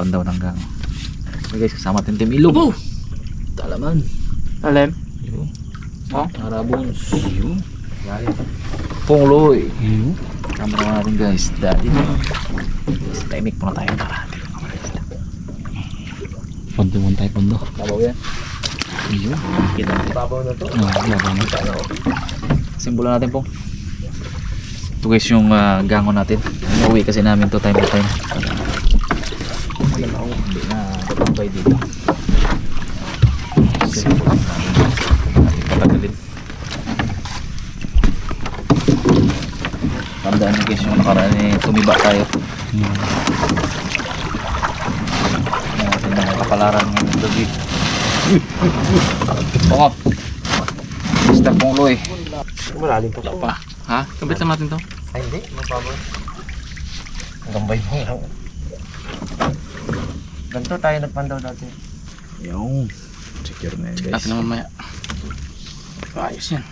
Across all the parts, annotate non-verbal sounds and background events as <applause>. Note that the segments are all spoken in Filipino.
natin para magpandaw ng gang. Okay guys, kasama natin Team Ilog. Talaman. Alem? Yun. Oh? Arabons. Yun. Pongloy. Ayun. Kamera natin guys. Daddy. Guys, timing muna tayo makalis. Pondo mo tayo pondo. Babaw yan. Ayun. Kita natin. Babaw na to. Ah, laban na. Simbolo natin po. Ito guys yung ah, gangon natin. Inuwi kasi namin to time to time. Alam ako, hindi na tatambay dito. Simbolo natin. Patagalin. Tandaan nyo guys yung nakaraan eh, tumiba tayo. Hmm. Natin kapalaran ng gabi. Pongop! Mr. Pongloy. Malalim po Wala pa. Ha? Kabit lang natin to. Ay, hindi. Mababaw. Gambay mo. Ganito tayo nagpandaw dati. Yung secure na yan guys. Natin na mamaya. Ayos yan.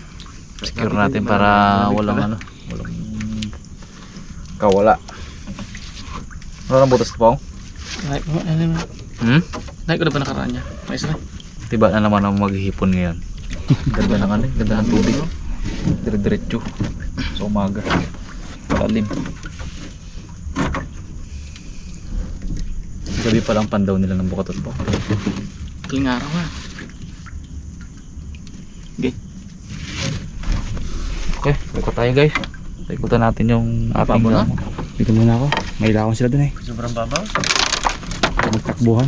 Secure natin para walang ano, walang kawala. Wala nang butas pa Like, ano na? Hmm? Like ko na ba nakaraan niya? Ayos na. Tiba na naman ang maghihipon ngayon. Ganda ng ano, ganda ng tubig. Dire-diretso. Sa umaga. Palalim. Gabi pa lang pandaw nila ng bukatot po. Kaling araw ha. Okay, ikot tayo guys. Ikutan natin yung ating na? Dito muna ako. May ilawan sila dun eh. Sobrang babaw. Magtakbuhan.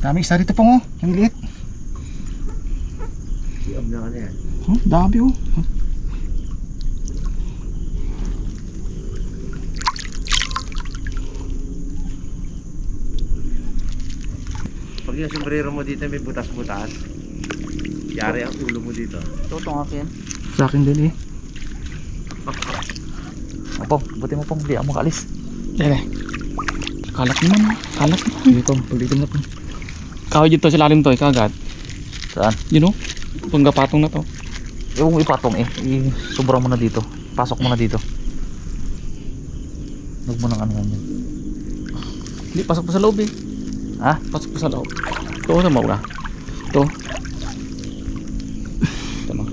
Dami isa dito pong oh. Ang liit. Siyam na ka na yan. Oh, dami oh. Pag yung sombrero mo dito may butas-butas. Yari ang ulo mo dito. Tutong akin. Sa akin din eh. <laughs> Opong, buti mo pong, di ako makalis. Dere. Kalat naman. Kalat naman. Dito, pagditim na po. Kahoy dito sa lalim to, eh, kagat. Saan? You know? Panggapatong na to. Ewan mo ipatong eh. I sobra mo na dito. Pasok mo na dito. Huwag mo nang ano yan. Hindi, pasok pa sa loob eh. Ha? Pasok pa sa loob. Ito, sa maura. Ito. Ito na.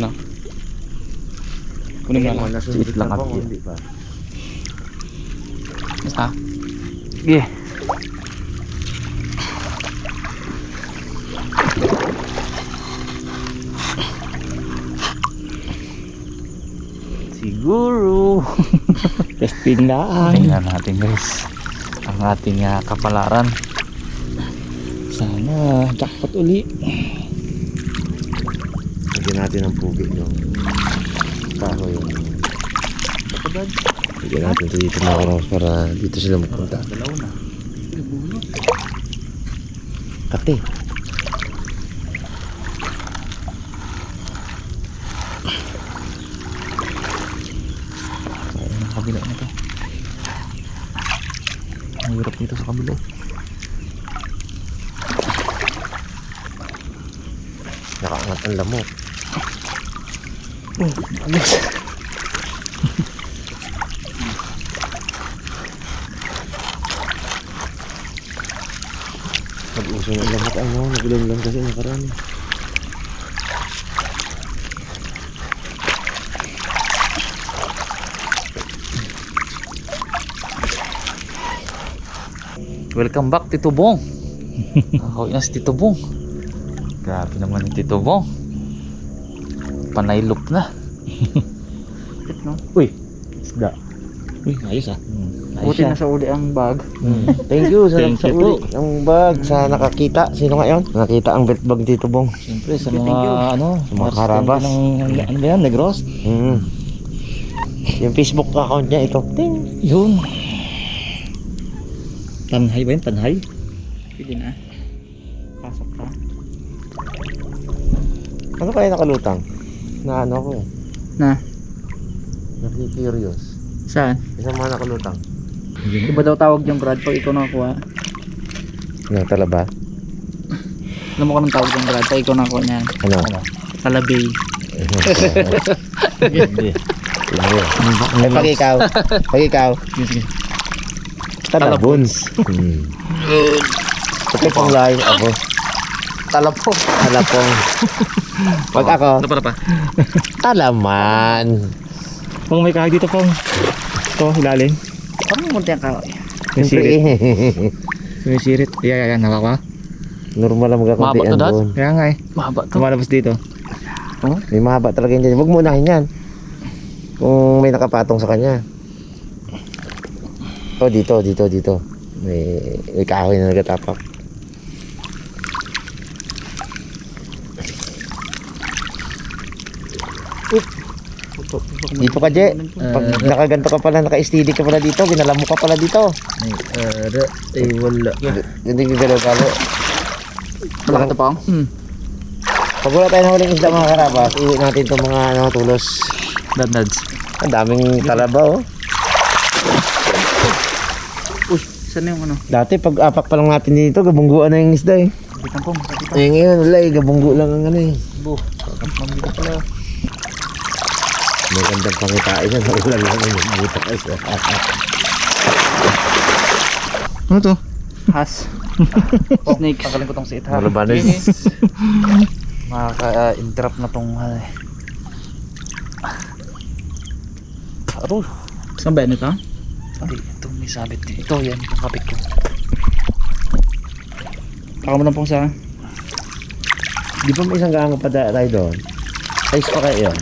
Ano? Kunin mo lang. Siit lang pa. Basta. Sige. Siguro. Testing lang. Tingnan natin guys. Ang ating ah, kapalaran. Sana jackpot uli. Lagyan natin ng pugi yung kahoy. Lagyan natin ito dito mga karos para dito sila magpunta. Dalaw na. Kati. Ayun ang kabila na to. Ang hirap dito sa kabila. Nakaangat ang lamok. Pag-uso ng lamok ano, nagulan lang kasi nakaraan. Welcome back Tito Bong. Nakakauwi na si Tito Bong. Grabe naman yung Tito Bong. Panay look na. Uy, isda. Uy, ayos ah. Hmm. Buti na sa uli ang bag. Thank you sa, Thank sa you uli. po. Ang bag sa nakakita. Sino ngayon? Nakita ang bet bag dito, Bong. Siyempre sa Thank mga you. ano, Sa mga karabas. Ng, ano ba yan, negros? Mm. Yung Facebook account niya, ito. Ting. Yun. Tanhay ba yun? Tanhay? Pwede na. Pasok ka. Ano kaya nakalutang? Na ano ako eh. Na? Nakikurious. Saan? Isang mga nakalutang. Iba daw tawag yung Brad pag ikaw nakakuha. Yung talaba. Alam mo ko ng tawag ng brad. Tayo ko na ako niyan. Ano? Kalabay. <laughs> Hindi. Eh, pag ikaw. Pag ikaw. Sige, sige. Talabons. Hmm. Ito pang layo ako. Talapong. Talapong. <laughs> Pag ako, Ano pa na pa? talaman. Pong may kahoy dito pong. Ito, ilalim. Parang munti ang kahoy. May sirit. <laughs> May sirit. Yeah, yeah, yeah. Nawa normal lang magkakunti Mahaba to, ang Dad? doon. Kaya nga eh. Mahaba to. Tumalabas dito. May mahaba talaga yun dyan. Huwag mo unahin yan. Kung may nakapatong sa kanya. Oh, dito, dito, dito. May, may kahoy na nagatapak. Dito ka, Je. Pag nakaganto ka pala, naka-steady ka pala dito, ginala mo ka pala dito. Ay, ara. Ay, wala. Hindi gagalaw-galaw. Malaki to pong? Hmm. Pag wala tayo ng huling isda mga karabas, iwi natin itong mga ano, tulos. Dad-dads. Ang daming talaba oh. Uy, saan na yung ano? Dati pag apak pa lang natin dito, gabungguan na yung isda eh. Bitan pong. Bitan. Eh ngayon, wala eh, gabunggo lang ang ano eh. Bu. Mamili ka pala. Magandang pangitain yan, wala lang yung butak ay Ano to? Has. <laughs> Snake. Tanggalin ko tong si Itha. Malabanan. Makaka-interrupt na tong... Ay. Aro. Saan ba ito? Hindi, itong may sabit din. Ito, yan. Yung kapit ko. Baka mo lang pong sa... Di ba may isang gaang pa tayo doon? Size pa kayo yun.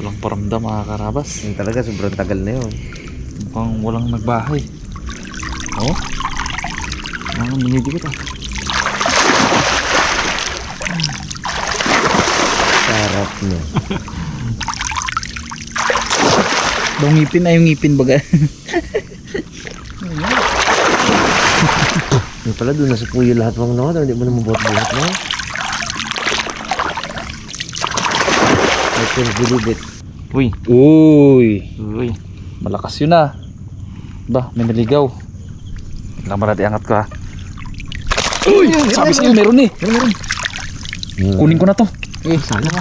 Walang paramdam mga karabas. Yung talaga, sobrang tagal na yun. Mukhang walang nagbahay. Oh? Mga minidi ko to. Sarap niya. <laughs> Daw ngipin na yung ngipin baga. <laughs> Yung pala doon nasa puyo lahat mga naman, hindi mo na mabuhat-buhat na. I can't believe it. Uy. Uy! Uy. Malakas yun ah. Ba, may naligaw. Lang marati angat ko ah. Uy! Sabi sa'yo, meron eh. Kunin ko na to. Eh, sana ka.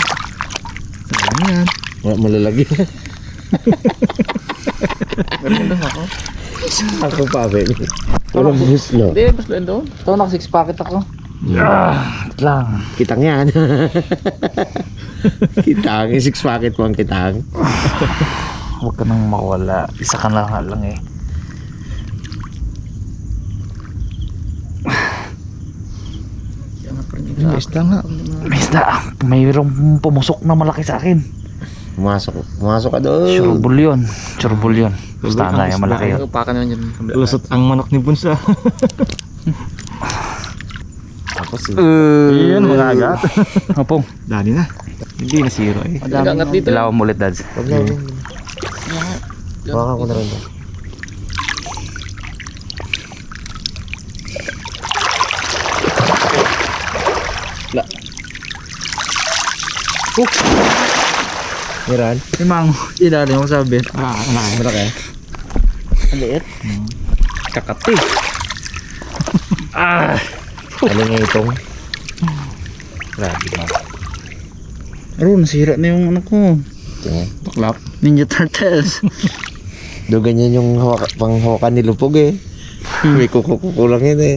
Ano yan? Wala malalagi. Meron ako. Ako pa, Ben. Walang buslo. Hindi, mas doon doon. Ito, naka six packet ako. Ah, lang. Kitang yan. <laughs> kitang. Yung six packet mo ang kitang. Huwag ka nang mawala. Isa ka na nga lang eh. Yung isda nga. May isda. Mayroong pumusok na malaki sa akin. Pumasok. Pumasok ka doon. Surebol yun. Surebol yun. Basta na yung malaki yun. Pakan naman yun. Lusot ang manok ni Bunsa. Tapos, Iyan, mga agat. <laughs> Opo. Dali na. Hindi na zero eh. Madami angat dito. Ilaw mo ulit, dads. Huwag na. Hawakan ko na rin to. Oh! Miran? Limang. Ilalim mo sabi. Ah, ano eh. Malaki. Ang liit. Kakati. ah! Ano nga itong? Grabe na. Aro, nasira na yung ano ko. Tingnan. Baklap. Ninja Turtles. <laughs> Do ganyan yung hawak, panghawakan ni Lupog eh. May kukukuko lang yun eh.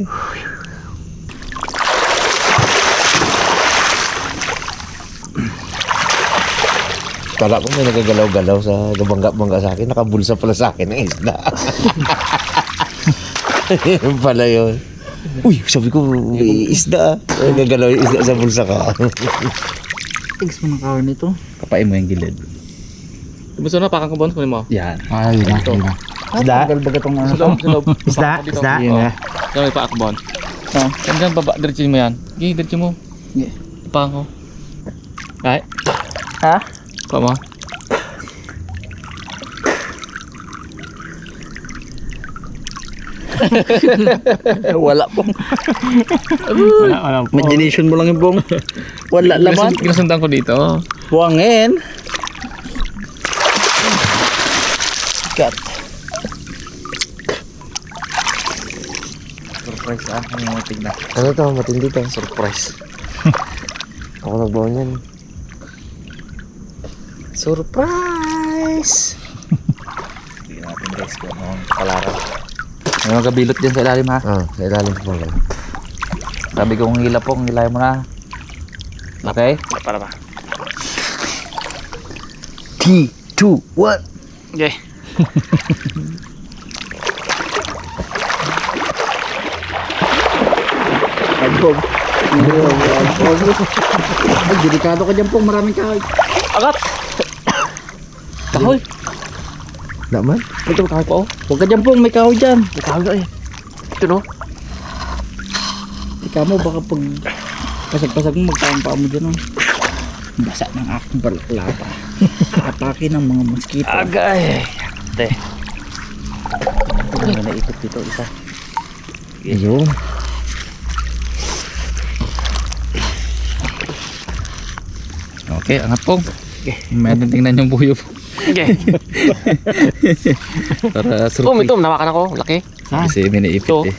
Kala ko may nagagalaw-galaw sa gabangga-bangga sa akin. Nakabulsa pala sa akin ng isda. <laughs> Yun pala yun. Uy, sabi ko, may isda. ah. Nagagalaw yung isda sa bulsa ka. <laughs> Tigs mo ng kawan nito. Kapain mo yung gilid. Gusto na, pakan ko bon. Kunin mo. Yan. Ah, yun na. Yun na. Isda? Bagal-bagal tong ano. Sa loob, sa loob. <laughs> Isda? Isda? Yun na. Diyan may paak bon. Oh, yan baba. Diretsin mo yan. Gigi, diretsin mo. Yeah. Pakan ko. Ay. Ha? Come on. <laughs> wala pong wala, wala imagination mo lang yung pong wala laman. kinasundan ko dito. Buwangin cut. Surprise ah. Yung matig na ano to? Matindi to. Surprise. <laughs> Ako nagbaon yan Surprise! Tignan natin guys kung anong kalaran. May mga gabilot dyan sa ilalim ha. Ah, sa ilalim po. Sabi ko kung hila po, hilay mo na. Okay? Para ba? 3, 2, 1. Okay. Ay, delikado ka dyan pong maraming kahoy. Agat! Kahoy! Naman? Ito, kahoy pa oh. Huwag ka dyan pong, may kahoy dyan. May kahoy ka eh. Ito no? Ikaw mo, baka pag pasag-pasag mo, magkain pa mo dyan oh. Basa ng aking balaklava. Atake ng mga mosquito. Agay! Te. May naikot dito isa. Ayun. Okay, angat pong. May tingnan yung buyo po. Okay. <laughs> Para Oh, surprise. ito, nawakan ako. Laki. Kasi may naipit Ito. eh.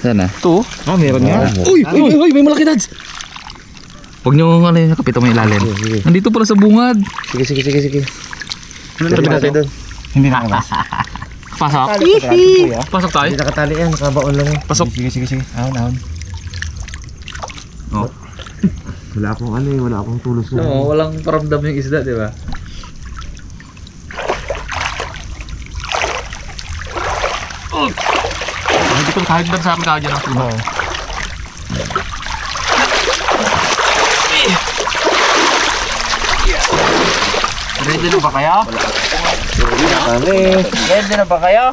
Sana. Ito. Ah, meron nga. Uy! Uy! Uy! Uy! May malaki dads! Huwag nyo ano yung kapito may ilalim. Sige, sige. Nandito pala sa bungad. Sige, sige, sige, sige. Ano Sabi natin doon. Hindi na Pasok. Pasok tayo. Hindi nakatali yan. Nakabaon lang eh. Pasok. Sige, sige, sige. Ahon, ahon. Oh. Wala akong ano eh. Wala akong tulos na. No, walang paramdam yung isda, di ba? Hindi ko kahit sa amin dyan ang tulo. Oo. Ready na ba kayo? Kami. Ready na ba kayo?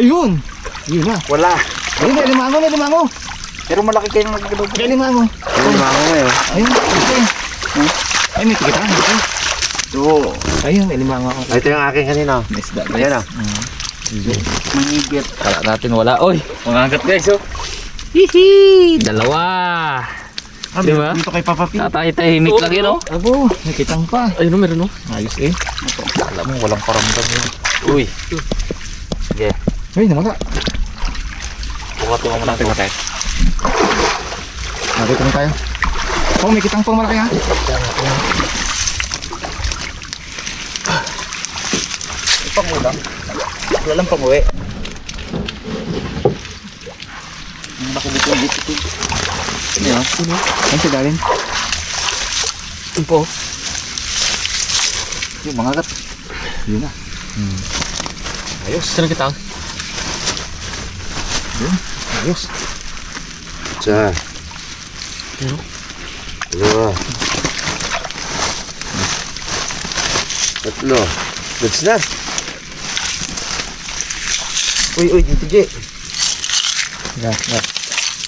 Ayun! Yun na. Wala. Ayun, may limango, may limango. Pero malaki kayo ng nagkadog. May limango. Ayun, mga mo ngayon. Ayun, ayun. Ay, may tikita. Ito. Ito. Ayun, may limango ako. Ito yung aking kanina. Isda, guys. Ayan ah. Manigit. Kala natin wala. Oy! Mga agat guys, oh. Hihi! Dalawa! Ah, Di ba? Dito kay Papa P. Tatay-tahimik lang yun, oh. Abo, nakitang pa. Ayun, meron no? Ayos eh. Alam mo, walang paramdam yun. Uy! Sige. Ay, namaga. Bukatin mo muna ito. Nakita na tayo. Oh, may kitang pang malaki ha. Pangulang. Wala lang panguwi. Ang laki dito dito dito. Yan. Sino? Ayun si Darin. Ito po. Yung mga agat. Yun na. Ayos. Saan kita? Ayos. Isa. Dalawa. Tatlo. Goods na. Uy, uy, dito, J. Yan, yan.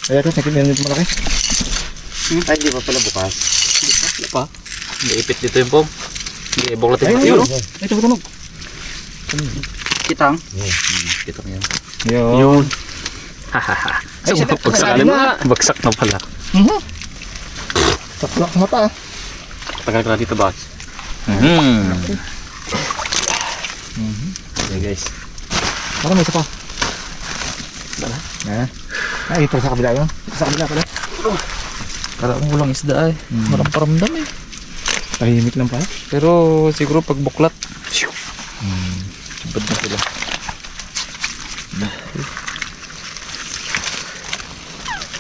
Ay, ito, nakita meron dito malaki. Ay, hindi pa pala bukas. Ano pa? Naipit dito yung pom. Hindi, buklatin mo. Ayun, Yun, yun. oh. Ay, tumutunog. Kitang. Kita mo yan. Yun. Hahaha. Ay, So, bagsak na. Bagsak na pala. Mhm. Saklak sa mata. Tagal ka na dito ba? Hmm. Okay, guys. Parang may isa pa. Wala. Na. Ay, ito sa kabila yun. Sa kabila pala. Kala mo walang isda ay. Walang paramdam eh. Tahimik lang pala. Pero siguro pag buklat. Hmm. Bad na sila.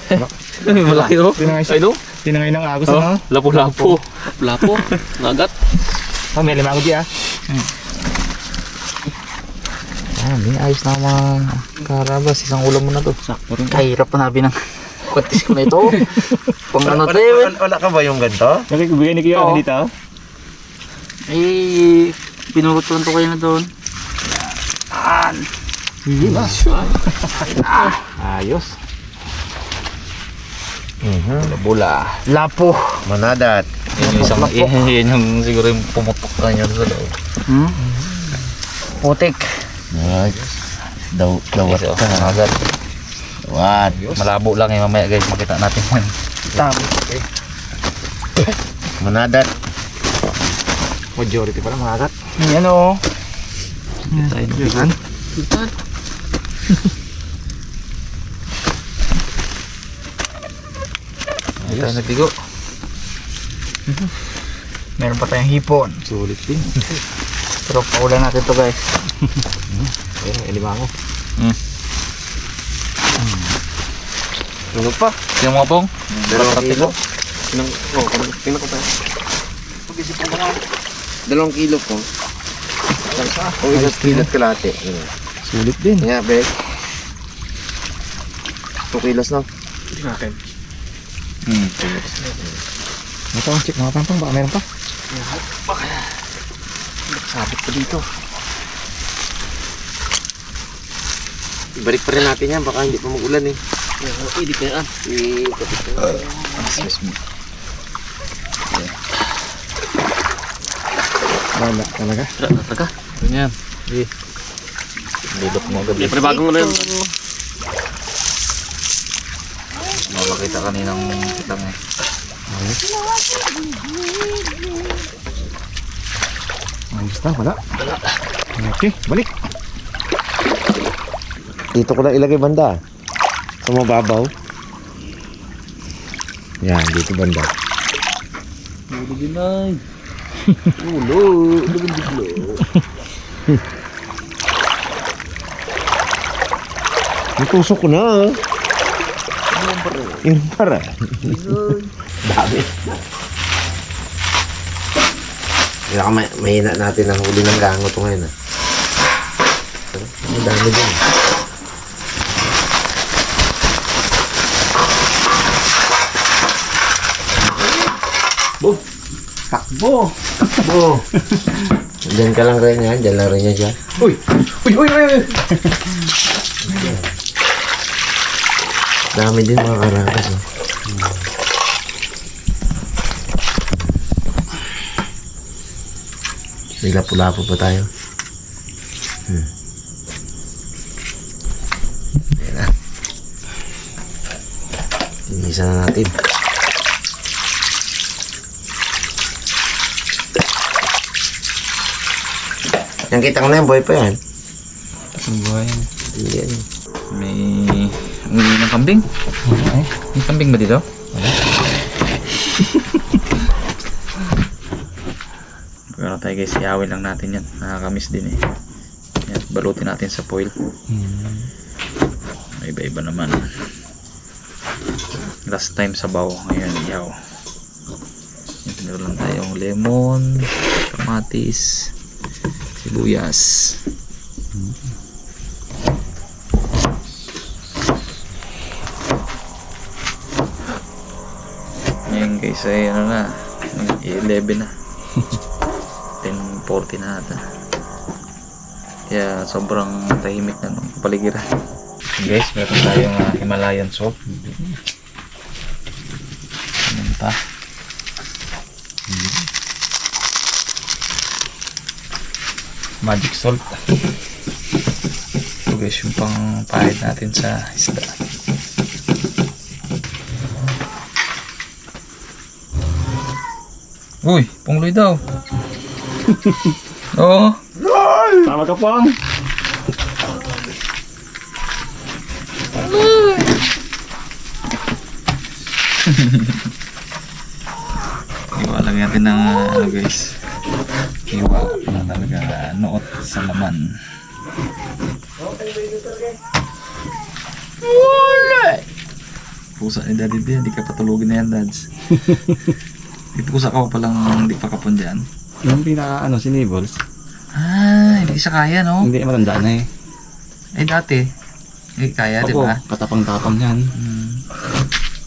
<laughs> Malaki oh. Ay no? Tinangay ng agos Oh, ano? lapo-lapo. Lapo. Nagat. Oh, may limango di ah. Ah, may ayos na mga karabas. Isang ulam mo na to. Sakto rin. Kahirap pa nabi ng <laughs> kwatis ko na ito. Pang ano Wala, to eh. wala, wala ka ba yung ganito? Nakikibigay ni Kuya ano dito? Eh, pinurutuan to kayo na doon. Yan. Ah. Ayos. Mhm. Bula. Lapo. Manadat. Yun yung isang, <laughs> yun, yun yung siguro yung pumutok na yun sa loob. Hmm? Putik. Ay, daw, Kasi oh, agad. What? Malabo lang eh mamaya guys makita natin yan. <laughs> Tama. Manadat. Majority pala mga agat. Yan o. Tayo na. Yun. <laughs> Hindi tayo nagbigo. Meron pa tayong hipon. Sulit din. <laughs> Pero paulan natin to guys. Ayun, may limango. Ano pa? Yung mga pong? Dalawang kilo. Tinang, oh, tingnan ko tayo. Dalawang kilo po. O isang kilo at kalate. Sulit din. Kaya, be. 2 kilos na. Hmm. Ito ang check mga pampang. Baka meron pa. Sabit pa dito. Ibalik pa rin natin yan. Baka hindi pa mag-ulan eh. Hindi kaya ah. Ikapit ka. Excuse me. Wala talaga. Ganyan. Sige. Dudok mo agad. Siyempre bagong ano yun. Makakita kaninang kitang eh. Ayos na, wala. Okay, balik. Dito ko lang ilagay banda. Sa mababaw. Yan, dito banda. Ulo din ay. Ulo, ulo, ulo. Yung tusok ko na. ah. Yung para. Dami. Kaya may, mahina natin ang huli ng gango to ngayon. Ah. Ang dami din. Takbo! Bo. Diyan ka lang rin yan. Diyan lang rin yan siya. Uy! Uy! Uy! Uy! <laughs> Dami din mga karakas. Oh. May lapu-lapu pa tayo. Hmm. Ayan na. Tinisa na natin. Yan kita ko na yan, boy pa yan. Buhay. Hindi yan. May ungli ng kambing. May kambing ba dito? Wala. <laughs> Pero tayo guys, iawin lang natin yan. Nakakamiss din eh. Yan, balutin natin sa foil. Iba-iba naman. Last time sabaw, ngayon ihaw. Meron lang tayong lemon, kamatis, sibuyas. Ngayon guys ay ano na, 11 na. <laughs> 10.40 na ata. Kaya sobrang tahimik na nung paligiran. Guys, meron tayong ah, Himalayan salt. Ano pa? Magic salt. Ito guys, yung pang pahid natin sa isda. Uy, pungloy daw. <laughs> Oo. Tama ka pong! Iwa lang natin ng ano guys. Iwa na talaga noot sa laman. Pusa ni Daddy din, hindi ka patulugin na yan, Dads. <laughs> May pusa ka pa palang hindi pa kapon dyan. Yung pinaka ano, si Nibbles. Ah, hindi siya kaya, no? Hindi matanda na eh. Eh, dati. Eh, kaya, di Opo, ba? katapang-tapang yan. Hmm.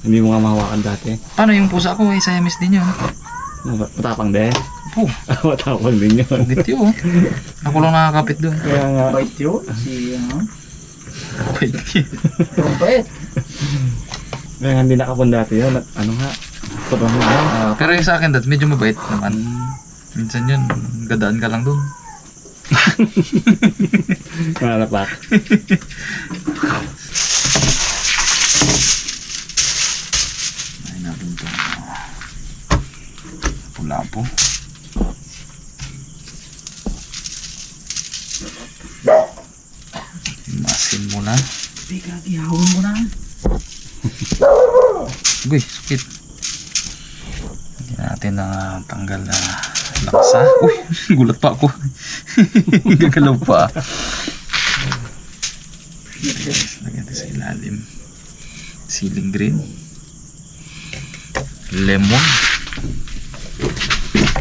Hindi mo nga mahawakan dati. Paano yung pusa ko? Eh, Siamese din yun. Matapang din. Po, <laughs> matapang din yun. git yun. Ako lang nakakapit doon. Kaya nga, Bait yun. Si, ano? Wait. Bait. kaya nga hindi nakapon dati yun. At ano nga, Ah, pero yung sa akin, Dad, medyo mabait naman. Minsan yun, gadaan ka lang doon. Nalapak. Ay natin ito. Pula po. Himasin mo na. Bigla, ihawin mo na. Uy, sakit. Na tanggal na laksa. Uy, <laughs> gulat pa ako. <laughs> Gagalaw pa. Guys, lagyan natin sa ilalim. Ceiling green. Lemon.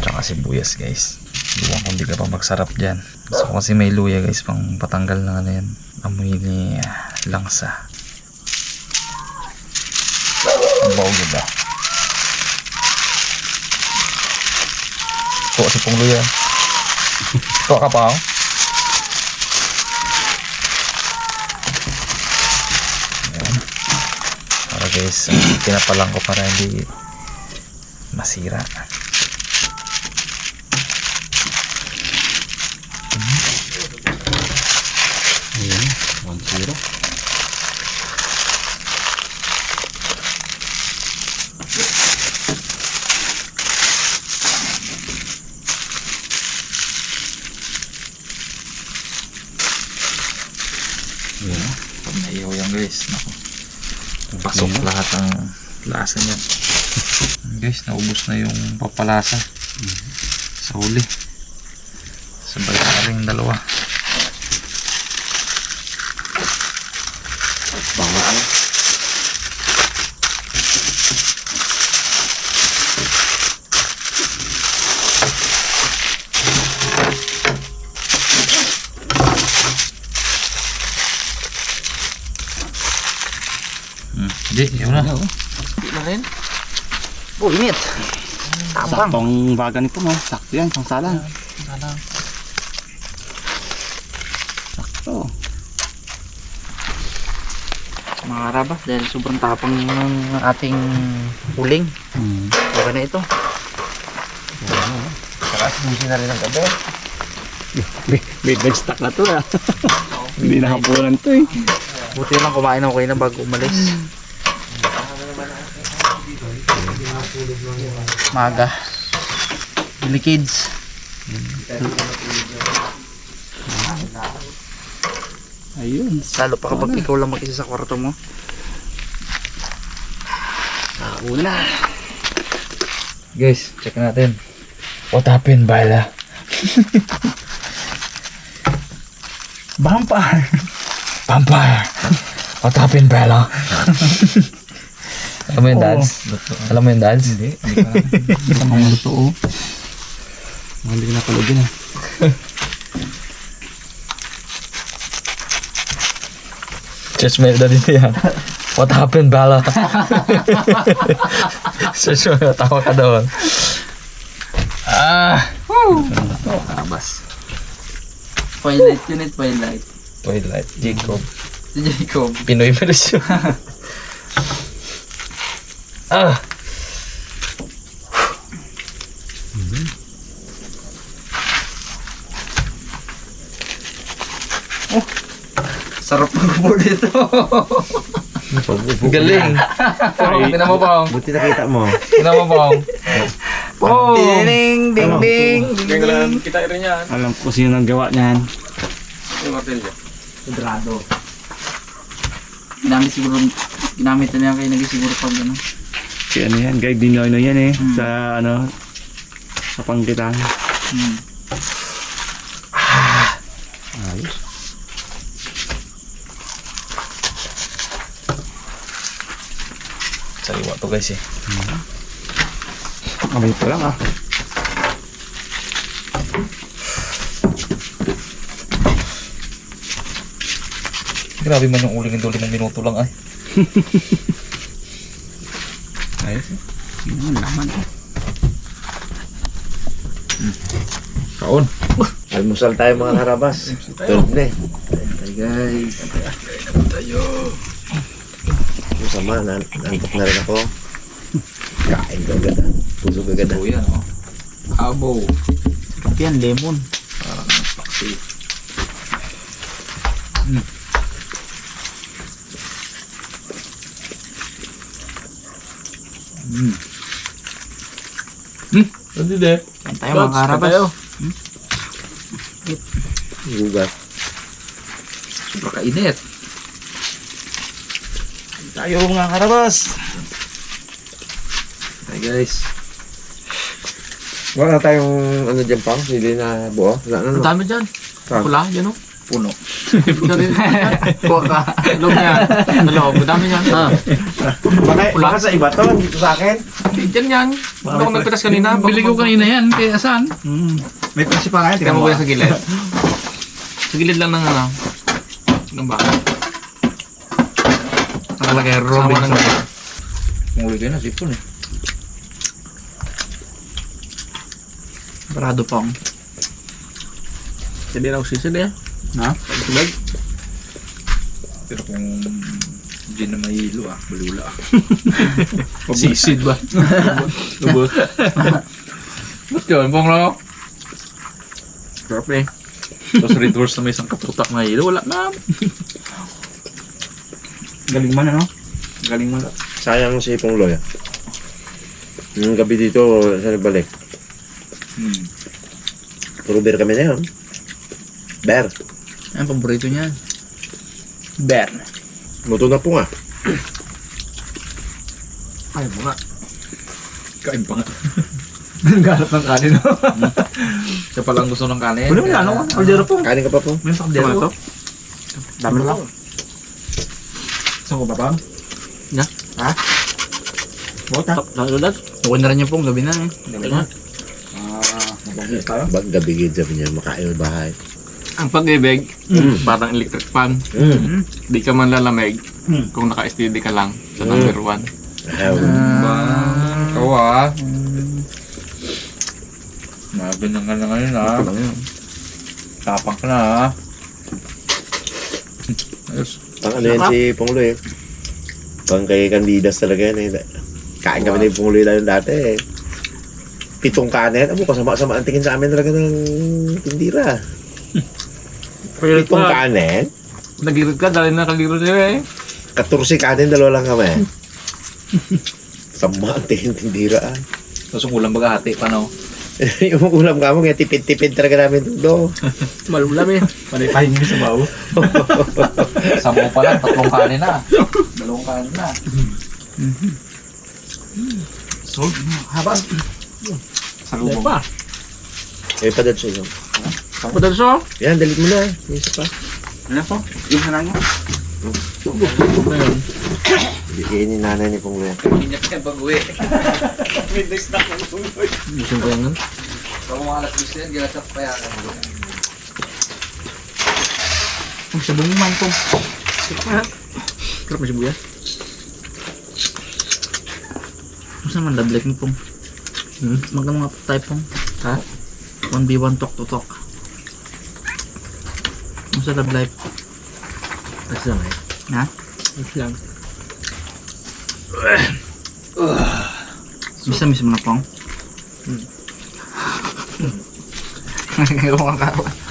Tsaka sibuyas guys. Iwan kung di ka pa magsarap dyan. Gusto ko kasi may luya guys pang patanggal ng ano yan. Amoy ni langsa. Ang baog ba? Ito kasi pong luya. Ito ka pa oh. Ayan. Para guys, pinapalang ko para hindi masira. One zero. Pag naiyaw yan guys, naku. Pasok lahat ang lasa niya. guys, naubos na yung papalasa. Sa huli. Sabay na rin dalawa. Bangaan. Hmm. Hindi, yun na. Hindi na rin. Oh, init. Tabang. Saktong baga nito mo. Sakto yan, pang salang. Sakto. Mga karabas, dahil sobrang tapang ng ating huling. Hmm. Okay na ito. Saka susi na rin ang gabi. May, veg stock na to ah. <laughs> Hindi nakapunan to eh. Buti lang kumain ako kayo na bago umalis. Maga. Billy Kids. Ayun. Lalo pa kapag ikaw lang mag-isa sa kwarto mo. Una. Guys, check natin. What happened, Bala? <laughs> Vampire! Vampire! What happened, Bella? <laughs> Alam mo yung dance? Alam mo yung dance? Hindi. Ito mga luto oh. Mga hindi ko napalog yun ah. Church melody na <laughs> yan. What happened, Bella? Church melody, tawa ka doon. Ah! Abas. Twilight yun eh, Twilight. Twilight. Jacob. Si Jacob. Pinoy version. <laughs> ah! Sarap mag-board ito. Galing. Mo, Pong. Buti nakita mo. Pong. Pong! Ding, ding, ding, ding, ding. Kita rin yan. Alam ko sino ang gawa niyan. Yung martilyo. Quadrado. Ginamit siguro, ginamit na niya kayo naging siguro pag ano. Si ano yan, guide din yan eh. Hmm. Sa ano, sa pangkitan. Hmm. To guys eh. Kamay pa lang ah. Grabe man yung uling ito, limang minuto lang ay. <laughs> Ayos eh. Yun, laman. Kaon. Almusal tayo mga karabas. Tulog na eh. Hey guys. Yung sama, nan nantok na rin ako. Kain ko agad ah. Pusog agad ah. yan oh. Abo. Sarap yan, lemon. Hindi de. Kain tayo mga karabas. Gugat. Super kainit. Tayo mga karabas. Hey guys. Wala na tayong ano dyan pang, hindi na buo. Wala na Ang no. dami dyan. Saan? Pula, yan o. Puno. Puno rin. Kuha ka. Loob niya. Loob. Madami yan. Ah. Baka, Wala. baka sa iba to, dito sa akin. Dyan yan. Ano ako nagpitas kanina? Bili ko kanina yan. Kaya saan? Mm. May presi pa nga yan. Tingnan mo ba yan sa gilid? <laughs> Sa gilid lang ng ano. Ng baka. Nakalagay Sama Robinson. ng Muli kayo na, sipon eh. Parado pang. Hindi na usisid eh. Ha? Tulag. Pero kung hindi na mahilo ah, balula ah. <laughs> Sisid ba? Lubos. Ba't yun? Pong lang Sarap eh. Tapos red horse na may isang katutak na hilo. Wala na. Galing man ano? Galing man. Sayang si Pongloy. Yung gabi dito, sa nagbalik. Hmm. Puro beer kami na yun. Bear. Ang paborito niya. Bear. Muto na po nga. Ay, mga. Kain pa nga. <laughs> Naghanap ng kanin. <laughs> Siya palang gusto ng kanin. Ano yung ano? Kaldero po. Kanin ka pa po. May Tomato? po. Dami lang. Saan ko ba pa? Na? Ha? Bota. Nasulad? Okay na rin yung pong gabi na eh. Gabi na. Ah. Bag gabi gid sabi niya, makain ng bahay. Ang pag-ibig, Mm. parang electric fan. Mm. Di ka man lalamig Hmm. kung naka-STD ka lang sa Mm. number one. Ayaw. Ba? Ikaw ah. Maganang ka na ngayon ah. Tapang ka na ah. Ayos. Pang ano yan si Pongloy. eh. Pang kay Candidas talaga yan eh. Kain kami ni Pongloy lang yung dati eh. Pitong kanin. Abo, kasama-sama ang tingin sa amin talaga ng tindira. Pitong kanin. Naglirid ka, dahil nakalirid siya eh. 14 kanin, dalawa lang kami. <laughs> Sama ang tingin tindira ah. Tapos yung ulam baga hati pa no. <laughs> yung ulam ka mo, nga tipid-tipid talaga namin tudo. <laughs> Malulam eh. Panay pahingi sa bawo. Sampo pa lang, tatlong kanin na. Dalawang kanin na. So, haba. Salubong. pa. Eh, siya. Kapatid siya. Yan, dalit mo na. May isa pa. Ano po? Yung hanang mo? Hindi kainin nanay ni Pongloy. Hindi ka pag-uwi. Gusto ko yan. Kung mga alas gusto yan, ginasap pa yan. Ang sabong man po. Sarap na sibuyas. Gusto naman double mo pong. Hmm? Magka mga type pong. Ha? 1v1 talk to talk. Ang sarap life. Ayos lang eh. Ha? Ayos lang. Bisa miss mo na pong. Hmm. <laughs> Kumakawa.